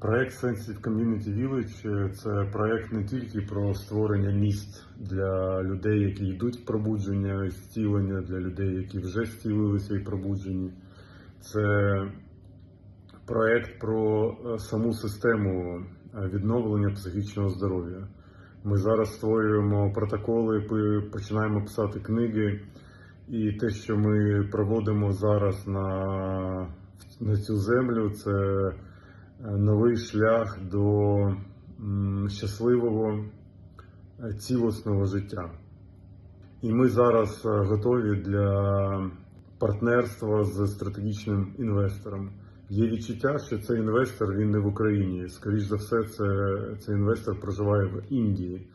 Проект Sensitive Community Village е, це проект не тільки про створення міст для людей, які йдуть в пробудження і зцілення, для людей, які вже зцілилися і пробуджені. Це проект про е, саму систему е, відновлення психічного здоров'я. Ми зараз створюємо протоколи, починаємо писати книги, і те, що ми проводимо зараз на, на цю землю, це новий шлях до щасливого е, цілісного життя. І ми зараз е, готові для партнерства з стратегічним інвестором. Є відчуття, що цей інвестор він не в Україні. Скоріш за все, це цей інвестор проживає в Індії.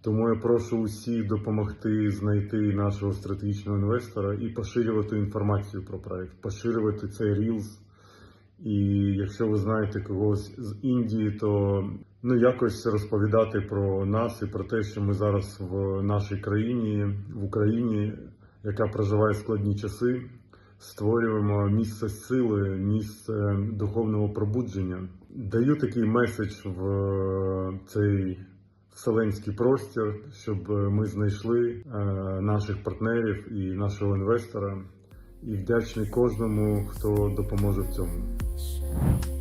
Тому я прошу усіх допомогти знайти нашого стратегічного інвестора і поширювати інформацію про проект, поширювати цей Reels. І якщо ви знаєте когось з Індії, то ну якось розповідати про нас і про те, що ми зараз в нашій країні, в Україні, яка проживає складні часи, створюємо місце сили, місце духовного пробудження. Даю такий меседж в цей вселенський простір, щоб ми знайшли е, наших партнерів і нашого інвестора. І вдячний кожному, хто допоможе в цьому. Bye.